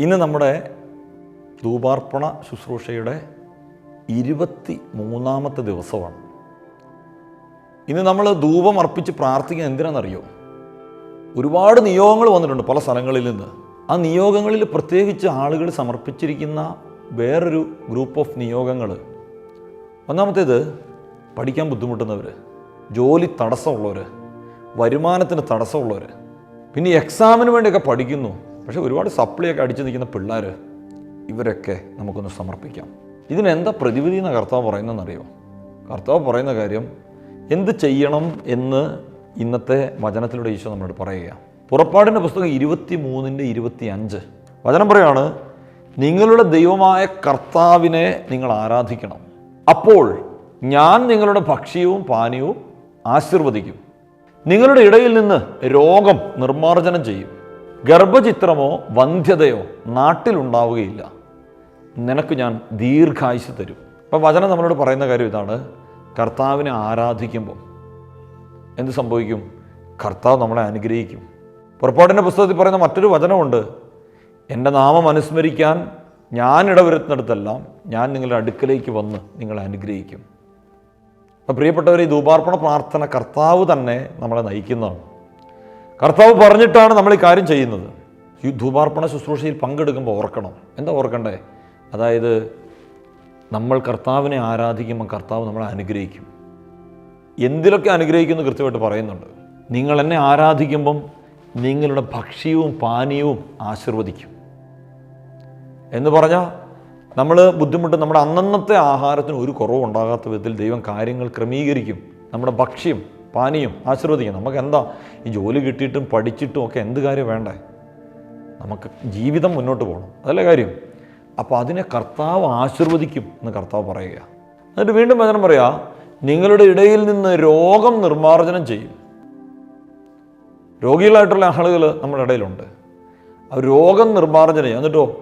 ഇന്ന് നമ്മുടെ ധൂപാർപ്പണ ശുശ്രൂഷയുടെ ഇരുപത്തി മൂന്നാമത്തെ ദിവസമാണ്. ഇന്ന് നമ്മൾ ധൂപം അർപ്പിച്ച് പ്രാർത്ഥിക്കാൻ എന്തിനാണെന്നറിയോ? ഒരുപാട് നിയോഗങ്ങൾ വന്നിട്ടുണ്ട് പല സ്ഥലങ്ങളിൽ നിന്ന്. ആ നിയോഗങ്ങളിൽ പ്രത്യേകിച്ച് ആളുകൾ സമർപ്പിച്ചിരിക്കുന്ന വേറൊരു ഗ്രൂപ്പ് ഓഫ് നിയോഗങ്ങൾ. ഒന്നാമത്തേത് പഠിക്കാൻ ബുദ്ധിമുട്ടുന്നവർ ജോലി തടസ്സമുള്ളവർ വരുമാനത്തിന് തടസ്സമുള്ളവർ പിന്നെ എക്സാമിന് വേണ്ടിയൊക്കെ പഠിക്കുന്നു. പക്ഷേ ഒരുപാട് സപ്ലിയൊക്കെ അടിച്ചു നിൽക്കുന്ന പിള്ളേർ ഇവരൊക്കെ നമുക്കൊന്ന് സമർപ്പിക്കാം. ഇതിനെന്താ പ്രതിവിധി എന്ന കർത്താവ് പറയുന്നതെന്നറിയോ? കർത്താവ് പറയുന്ന കാര്യം എന്ത് ചെയ്യണം എന്ന് ഇന്നത്തെ വചനത്തിലൂടെ ഈശോ നമ്മളോട് പറയുക പുറപ്പാടിന്റെ പുസ്തകം ഇരുപത്തി മൂന്നിന്റെ ഇരുപത്തി അഞ്ച് വചനം പറയാണ് നിങ്ങളുടെ ദൈവമായ കർത്താവിനെ നിങ്ങൾ ആരാധിക്കണം. അപ്പോൾ ഞാൻ നിങ്ങളുടെ ഭക്ഷ്യവും പാനീയവും ആശീർവദിക്കും. നിങ്ങളുടെ ഇടയിൽ നിന്ന് രോഗം നിർമ്മാർജനം ചെയ്യും. ഗർഭചിത്രമോ വന്ധ്യതയോ നാട്ടിലുണ്ടാവുകയില്ല. നിനക്ക് ഞാൻ ദീർഘായുസ് തരും. അപ്പം വചനം നമ്മളോട് പറയുന്ന കാര്യം ഇതാണ്. കർത്താവിനെ ആരാധിക്കുമ്പോൾ എന്ത് സംഭവിക്കും? കർത്താവ് നമ്മളെ അനുഗ്രഹിക്കും. പുറപ്പാടിന്റെ പുസ്തകത്തിൽ പറയുന്ന മറ്റൊരു വചനമുണ്ട്. എന്റെ നാമം അനുസ്മരിക്കാൻ ഞാൻ ഇടവരുത്തുന്നിടത്തെല്ലാം ഞാൻ നിങ്ങളുടെ അടുക്കലേക്ക് വന്ന് നിങ്ങളെ അനുഗ്രഹിക്കും. അപ്പോൾ പ്രിയപ്പെട്ടവർ ഈ ധൂപാർപ്പണ പ്രാർത്ഥന കർത്താവ് തന്നെ നമ്മളെ നയിക്കുന്നതാണ്. കർത്താവ് പറഞ്ഞിട്ടാണ് നമ്മൾ ഈ കാര്യം ചെയ്യുന്നത്. ഈ ധൂപാർപ്പണ ശുശ്രൂഷയിൽ പങ്കെടുക്കുമ്പോൾ ഓർക്കണം. എന്താ ഓർക്കണ്ടേ? അതായത് നമ്മൾ കർത്താവിനെ ആരാധിക്കുമ്പോൾ കർത്താവ് നമ്മളെ അനുഗ്രഹിക്കും. എന്തിലൊക്കെ അനുഗ്രഹിക്കുന്നു കൃത്യമായിട്ട് പറയുന്നുണ്ട്. നിങ്ങൾ എന്നെ ആരാധിക്കുമ്പം നിങ്ങളുടെ ഭക്ഷ്യവും പാനീയവും ആശീർവദിക്കും. എന്ന് പറഞ്ഞാൽ നമ്മൾ ബുദ്ധിമുട്ട് നമ്മുടെ അന്നന്നത്തെ ആഹാരത്തിന് ഒരു കുറവും ഉണ്ടാകാത്ത വിധത്തിൽ ദൈവം കാര്യങ്ങൾ ക്രമീകരിക്കും. നമ്മുടെ ഭക്ഷ്യം പാനീയം ആശീർവദിക്കും നമുക്ക് എന്താ ഈ ജോലി കിട്ടിയിട്ടും പഠിച്ചിട്ടും ഒക്കെ എന്ത് കാര്യം വേണ്ടേ? നമുക്ക് ജീവിതം മുന്നോട്ട് പോകണം. അതല്ലേ കാര്യം? അപ്പോൾ അതിനെ കർത്താവ് ആശീർവദിക്കും എന്ന് കർത്താവ് പറയുക. എന്നിട്ട് വീണ്ടും വചനം പറയാ നിങ്ങളുടെ ഇടയിൽ നിന്ന് രോഗം നിർമ്മാർജനം ചെയ്യും. രോഗികളായിട്ടുള്ള ആളുകൾ നമ്മുടെ ഇടയിലുണ്ട്. ആ രോഗം നിർമ്മാർജനം ചെയ്യും. എന്നിട്ടോ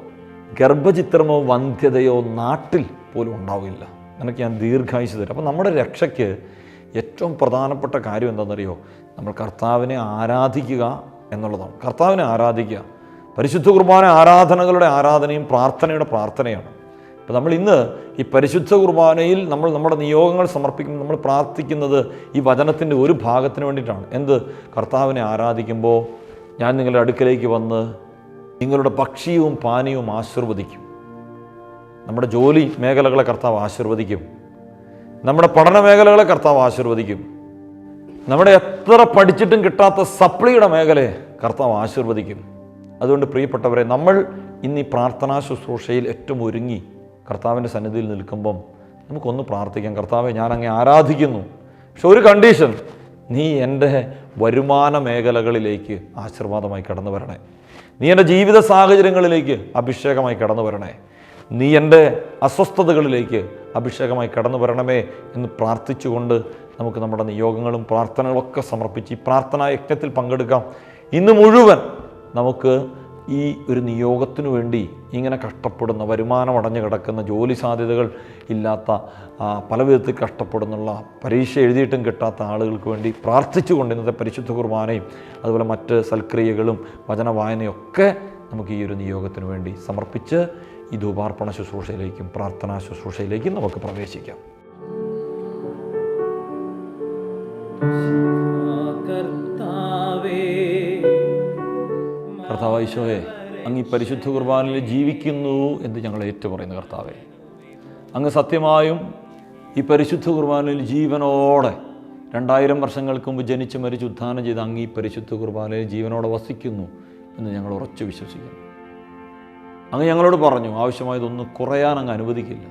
ഗർഭചിത്രമോ വന്ധ്യതയോ നാട്ടിൽ പോലും ഉണ്ടാവില്ല. നിനക്ക് ഞാൻ ദീർഘായുസ് തരും. അപ്പോൾ നമ്മുടെ രക്ഷയ്ക്ക് ഏറ്റവും പ്രധാനപ്പെട്ട കാര്യം എന്താണെന്നറിയോ? നമ്മൾ കർത്താവിനെ ആരാധിക്കുക എന്നുള്ളതാണ്. കർത്താവിനെ ആരാധിക്കുക. പരിശുദ്ധ കുർബാന ആരാധനകളുടെ ആരാധനയും പ്രാർത്ഥനയുടെ പ്രാർത്ഥനയാണ്. അപ്പോൾ നമ്മൾ ഇന്ന് ഈ പരിശുദ്ധ കുർബാനയിൽ നമ്മൾ നമ്മുടെ നിയോഗങ്ങൾ സമർപ്പിക്കുമ്പോൾ നമ്മൾ പ്രാർത്ഥിക്കുന്നത് ഈ വചനത്തിന്റെ ഒരു ഭാഗത്തിന് വേണ്ടിയിട്ടാണ്. എന്ത്? കർത്താവിനെ ആരാധിക്കുമ്പോൾ ഞാൻ നിങ്ങളുടെ അടുക്കലേക്ക് വന്ന് നിങ്ങളുടെ ഭക്ഷ്യവും പാനീയവും ആശീർവദിക്കും. നമ്മുടെ ജോലി മേഖലകളെ കർത്താവ് ആശീർവദിക്കും. നമ്മുടെ പഠന മേഖലകളെ കർത്താവ് ആശീർവദിക്കും. നമ്മുടെ എത്ര പഠിച്ചിട്ടും കിട്ടാത്ത സപ്ലിയുടെ മേഖലയെ കർത്താവ് ആശീർവദിക്കും. അതുകൊണ്ട് പ്രിയപ്പെട്ടവരെ നമ്മൾ ഇന്ന് ഈ പ്രാർത്ഥനാ ശുശ്രൂഷയിൽ ഏറ്റവും ഒരുങ്ങി കർത്താവിന്റെ സന്നിധിയിൽ നിൽക്കുമ്പം നമുക്കൊന്ന് പ്രാർത്ഥിക്കാം. കർത്താവെ ഞാൻ അങ്ങേ ആരാധിക്കുന്നു. പക്ഷെ ഒരു കണ്ടീഷൻ നീ എന്റെ വരുമാന മേഖലകളിലേക്ക് ആശീർവാദമായി കടന്നു വരണേ. നീ എന്റെ ജീവിത സാഹചര്യങ്ങളിലേക്ക് അഭിഷേകമായി കടന്നു വരണേ. നീ എന്റെ അസ്വസ്ഥതകളിലേക്ക് അഭിഷേകമായി കടന്നു വരണമേ എന്ന് പ്രാർത്ഥിച്ചുകൊണ്ട് നമുക്ക് നമ്മുടെ നിയോഗങ്ങളും പ്രാർത്ഥനകളൊക്കെ സമർപ്പിച്ച് ഈ പ്രാർത്ഥനാ യജ്ഞത്തിൽ പങ്കെടുക്കാം. ഇന്ന് മുഴുവൻ നമുക്ക് ഈ ഒരു നിയോഗത്തിനു വേണ്ടി ഇങ്ങനെ കഷ്ടപ്പെടുന്ന വരുമാനം അടഞ്ഞു കിടക്കുന്ന ജോലി സാധ്യതകൾ ഇല്ലാത്ത പല വിധത്തിൽ കഷ്ടപ്പെടുന്നുള്ള പരീക്ഷ എഴുതിയിട്ടും കിട്ടാത്ത ആളുകൾക്ക് വേണ്ടി പ്രാർത്ഥിച്ചുകൊണ്ട് ഇന്നത്തെ പരിശുദ്ധ കുർബാനയും അതുപോലെ മറ്റ് സൽക്രിയകളും വചന വായനയൊക്കെ നമുക്ക് ഈ ഒരു നിയോഗത്തിനു വേണ്ടി സമർപ്പിച്ച് ഈ ധൂപാർപ്പണ ശുശ്രൂഷയിലേക്കും പ്രാർത്ഥനാ ശുശ്രൂഷയിലേക്കും നമുക്ക് പ്രവേശിക്കാം. കർത്താവേ ഈശോയെ അങ്ങ് ഈ പരിശുദ്ധ കുർബാനയിൽ ജീവിക്കുന്നു എന്ന് ഞങ്ങൾ ഏറ്റുപറയുന്നു കർത്താവെ. അങ്ങ് സത്യമായും ഈ പരിശുദ്ധ കുർബാനയിൽ ജീവനോടെ രണ്ടായിരം വർഷങ്ങൾക്ക് മുമ്പ് ജനിച്ച് മരിച്ച് ഉദ്ധാനം ചെയ്ത് അങ്ങ് ഈ പരിശുദ്ധ കുർബാനയിൽ ജീവനോടെ വസിക്കുന്നു എന്ന് ഞങ്ങൾ ഉറച്ചു വിശ്വസിക്കുന്നു. അങ്ങ് ഞങ്ങളോട് പറഞ്ഞു ആവശ്യമായതൊന്ന് കുറയാൻ അങ്ങ് അനുവദിക്കില്ല.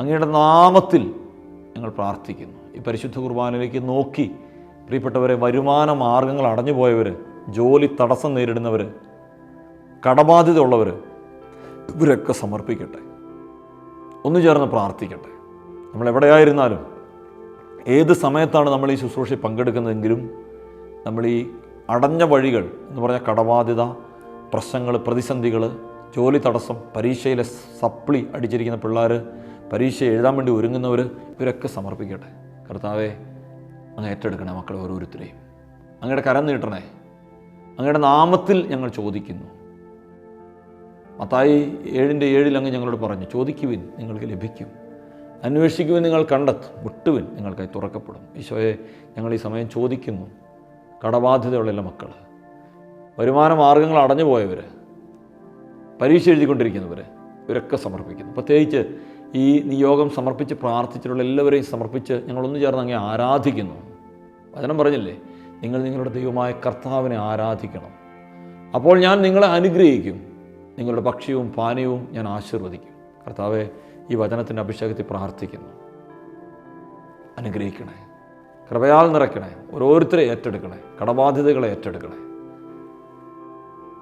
അങ്ങയുടെ നാമത്തിൽ ഞങ്ങൾ പ്രാർത്ഥിക്കുന്നു. ഈ പരിശുദ്ധ കുർബാനയിലേക്ക് നോക്കി പ്രിയപ്പെട്ടവരെ വരുമാന മാർഗങ്ങൾ അടഞ്ഞു പോയവർ ജോലി തടസ്സം നേരിടുന്നവർ കടബാധ്യത ഉള്ളവർ ഇവരൊക്കെ സമർപ്പിക്കട്ടെ. ഒന്നു ചേർന്ന് പ്രാർത്ഥിക്കട്ടെ. നമ്മൾ എവിടെയായിരുന്നാലും ഏത് സമയത്താണ് നമ്മൾ ഈ ശുശ്രൂഷയിൽ പങ്കെടുക്കുന്നതെങ്കിലും നമ്മൾ ഈ അടഞ്ഞ വഴികൾ എന്ന് പറഞ്ഞാൽ കടബാധ്യത പ്രശ്നങ്ങൾ പ്രതിസന്ധികൾ ജോലി തടസ്സം പരീക്ഷയിലെ സപ്ലി അടിച്ചിരിക്കുന്ന പിള്ളേർ പരീക്ഷ എഴുതാൻ വേണ്ടി ഒരുങ്ങുന്നവർ ഇവരൊക്കെ സമർപ്പിക്കട്ടെ. കർത്താവെ അങ്ങ് ഏറ്റെടുക്കണേ മക്കളെ ഓരോരുത്തരെയും. അങ്ങയുടെ കരം നീട്ടണേ. അങ്ങയുടെ നാമത്തിൽ ഞങ്ങൾ ചോദിക്കുന്നു. മത്തായി ഏഴിന്റെ ഏഴിൽ അങ്ങ് ഞങ്ങളോട് പറഞ്ഞു ചോദിക്കുവിൻ നിങ്ങൾക്ക് ലഭിക്കും. അന്വേഷിക്കുവിൻ നിങ്ങൾ കണ്ടെത്തും. വിട്ടുവിൻ നിങ്ങൾക്കായി തുറക്കപ്പെടും. ഈശോയെ ഞങ്ങൾ ഈ സമയം ചോദിക്കുന്നു. കടബാധ്യതയുള്ള എല്ലാ മക്കൾ വരുമാന മാർഗങ്ങൾ അടഞ്ഞു പോയവർ പരീക്ഷ എഴുതിക്കൊണ്ടിരിക്കുന്നവർ ഇവരൊക്കെ സമർപ്പിക്കുന്നു. പ്രത്യേകിച്ച് ഈ നിയോഗം സമർപ്പിച്ച് പ്രാർത്ഥിച്ചിട്ടുള്ള എല്ലാവരെയും സമർപ്പിച്ച് ഞങ്ങളൊന്നു ചേർന്ന് അങ്ങേ ആരാധിക്കുന്നു. വചനം പറഞ്ഞില്ലേ? നിങ്ങൾ നിങ്ങളുടെ ദൈവമായ കർത്താവിനെ ആരാധിക്കണം. അപ്പോൾ ഞാൻ നിങ്ങളെ അനുഗ്രഹിക്കും. നിങ്ങളുടെ ഭക്ഷ്യവും പാനീയവും ഞാൻ ആശീർവദിക്കും. കർത്താവെ ഈ വചനത്തിന്റെ അഭിഷേകത്തിൽ പ്രാർത്ഥിക്കുന്നു. അനുഗ്രഹിക്കണേ കൃപയാൽ നിറയ്ക്കണേ ഓരോരുത്തരെ ഏറ്റെടുക്കണേ കടബാധ്യതകളെ ഏറ്റെടുക്കണേ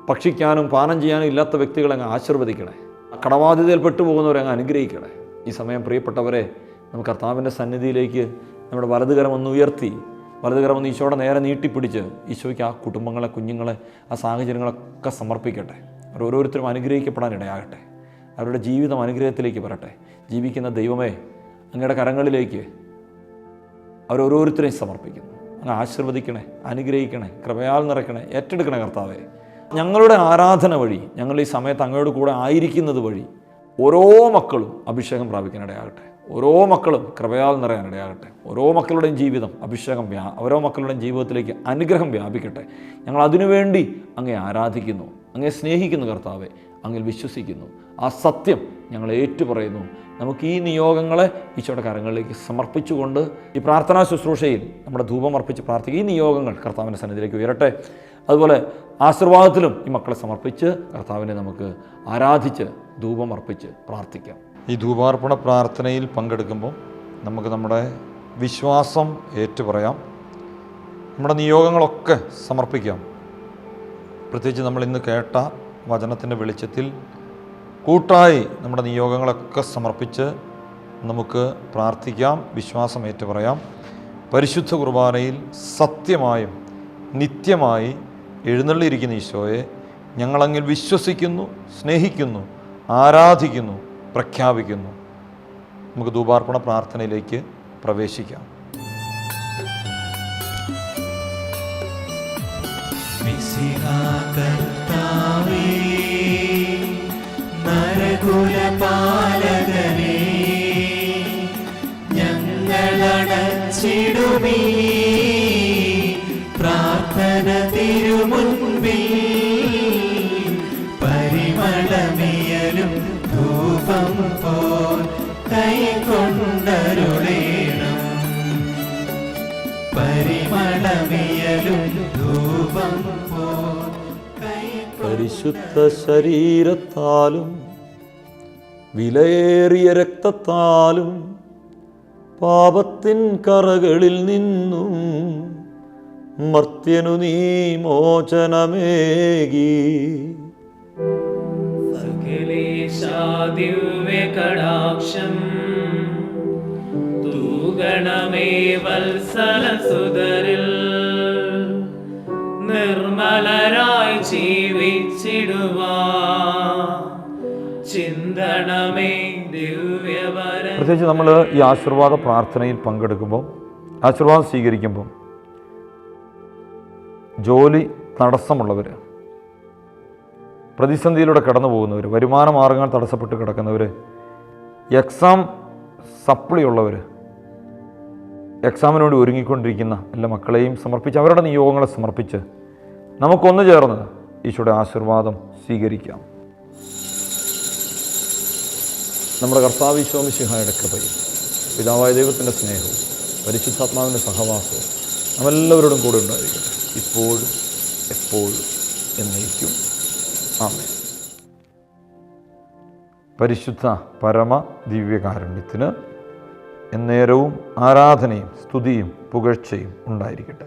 ഭക്ഷിക്കാനും പാനം ചെയ്യാനും ഇല്ലാത്ത വ്യക്തികളെ അങ്ങ് ആശീർവദിക്കണേ. കടബാധ്യതയിൽ പെട്ടുപോകുന്നവരെ അങ്ങ് അനുഗ്രഹിക്കണേ. ഈ സമയം പ്രിയപ്പെട്ടവരെ നമുക്ക് കർത്താവിന്റെ സന്നിധിയിലേക്ക് നമ്മുടെ വലതുകരം ഒന്ന് ഉയർത്തി വലതുകരം ഒന്ന് ഈശോയുടെ നേരെ നീട്ടിപ്പിടിച്ച് ഈശോയ്ക്ക് ആ കുടുംബങ്ങളെ കുഞ്ഞുങ്ങളെ ആ സാഹചര്യങ്ങളൊക്കെ സമർപ്പിക്കട്ടെ. അവർ ഓരോരുത്തരും അനുഗ്രഹിക്കപ്പെടാൻ ഇടയാകട്ടെ അവരുടെ ജീവിതം അനുഗ്രഹത്തിലേക്ക് വരട്ടെ. ജീവിക്കുന്ന ദൈവമേ അങ്ങയുടെ കരങ്ങളിലേക്ക് അവരോരോരുത്തരെയും സമർപ്പിക്കുന്നു. അങ്ങ് ആശീർവദിക്കണേ അനുഗ്രഹിക്കണേ കൃപയാൽ നിറയ്ക്കണേ ഏറ്റെടുക്കണേ കർത്താവേ. ഞങ്ങളുടെ ആരാധന വഴി ഞങ്ങൾ ഈ സമയത്ത് അങ്ങയോട് കൂടെ ആയിരിക്കുന്നത് വഴി ഓരോ മക്കളും അഭിഷേകം പ്രാപിക്കാനിടയാകട്ടെ. ഓരോ മക്കളും കൃപയാൽ നിറയാനിടയാകട്ടെ. ഓരോ മക്കളുടെയും ജീവിതം അഭിഷേകം വ്യാ ഓരോ മക്കളുടെയും ജീവിതത്തിലേക്ക് അനുഗ്രഹം വ്യാപിക്കട്ടെ. ഞങ്ങൾ അതിനുവേണ്ടി അങ്ങേ ആരാധിക്കുന്നു അങ്ങേ സ്നേഹിക്കുന്നു കർത്താവെ അങ്ങിൽ വിശ്വസിക്കുന്നു. ആ സത്യം ഞങ്ങൾ ഏറ്റുപറയുന്നു. നമുക്ക് ഈ നിയോഗങ്ങളെ ഈശോയുടെ കരങ്ങളിലേക്ക് സമർപ്പിച്ചുകൊണ്ട് ഈ പ്രാർത്ഥനാ ശുശ്രൂഷയിൽ നമ്മുടെ ധൂപം അർപ്പിച്ച് പ്രാർത്ഥിക്കുക. ഈ നിയോഗങ്ങൾ കർത്താവിന്റെ സന്നിധിയിലേക്ക് ഉയരട്ടെ. അതുപോലെ ആശീർവാദത്തിലും ഈ മക്കളെ സമർപ്പിച്ച് കർത്താവിനെ നമുക്ക് ആരാധിച്ച് ധൂപം അർപ്പിച്ച് പ്രാർത്ഥിക്കാം. ഈ ധൂപാർപ്പണ പ്രാർത്ഥനയിൽ പങ്കെടുക്കുമ്പോൾ നമുക്ക് നമ്മുടെ വിശ്വാസം ഏറ്റുപറയാം. നമ്മുടെ നിയോഗങ്ങളൊക്കെ സമർപ്പിക്കാം. പ്രത്യേകിച്ച് നമ്മൾ ഇന്ന് കേട്ട വചനത്തിന്റെ വെളിച്ചത്തിൽ കൂട്ടായി നമ്മുടെ നിയോഗങ്ങളൊക്കെ സമർപ്പിച്ച് നമുക്ക് പ്രാർത്ഥിക്കാം വിശ്വാസം ഏറ്റുപറയാം. പരിശുദ്ധ കുർബാനയിൽ സത്യമായും നിത്യമായി എഴുന്നള്ളിയിരിക്കുന്ന ഈശോയെ. ഞങ്ങളങ്ങിൽ വിശ്വസിക്കുന്നു സ്നേഹിക്കുന്നു ആരാധിക്കുന്നു പ്രഖ്യാപിക്കുന്നു. നമുക്ക് ധൂപാർപ്പണ പ്രാർത്ഥനയിലേക്ക് പ്രവേശിക്കാം. നരകുലപാലകനേ പ്രാർത്ഥന തിരുമുൻപിൽ പരിമളമിയലും ധൂപം പോൽ കൈകൊണ്ടരുളേണം. പരിമളമിയലും ധൂപം പോൽ പരിശുദ്ധ ശരീരത്താലും വിലയേറിയ രക്തത്താലും പാപത്തിൻ കറകളിൽ നിന്നും മർത്യനു നീ മോചനമേകി. സകലേശാദിവ്യകടാക്ഷം തൂഗണമേ വത്സലസുതരിൽ നിർമ്മലരായി ജീവിച്ചിടുവാ. ചിന്തണമേ ദിവ്യവര പ്രത്യേകിച്ച് നമ്മൾ ഈ ആശീർവാദ പ്രാർത്ഥനയിൽ പങ്കെടുക്കുമ്പോൾ ആശീർവാദം സ്വീകരിക്കുമ്പോൾ ജോലി തടസ്സമുള്ളവർ പ്രതിസന്ധിയിലൂടെ കടന്നു പോകുന്നവർ വരുമാന മാർഗങ്ങൾ തടസ്സപ്പെട്ട് കിടക്കുന്നവർ എക്സാം സപ്ലി ഉള്ളവർ എക്സാമിന് വേണ്ടി ഒരുങ്ങിക്കൊണ്ടിരിക്കുന്ന എല്ലാ മക്കളെയും സമർപ്പിച്ച് അവരുടെ നിയോഗങ്ങളെ സമർപ്പിച്ച് നമുക്കൊന്നു ചേർന്ന് ഈശോയുടെ ആശീർവാദം സ്വീകരിക്കാം. നമ്മുടെ കർത്താവ് ഈശോമിശിഹായുടെ കൃപയും പിതാവായ ദൈവത്തിന്റെ സ്നേഹവും പരിശുദ്ധാത്മാവിന്റെ സഹവാസവും നമ്മെല്ലാവരോടും കൂടെ ഉണ്ടായിരിക്കട്ടെ. ഇപ്പോഴും എപ്പോഴും എന്നേക്കും. ആമേ പരിശുദ്ധ പരമ ദിവ്യകാരുണ്യത്തിന് എന്നേരവും ആരാധനയും സ്തുതിയും പുകഴ്ചയും ഉണ്ടായിരിക്കട്ടെ.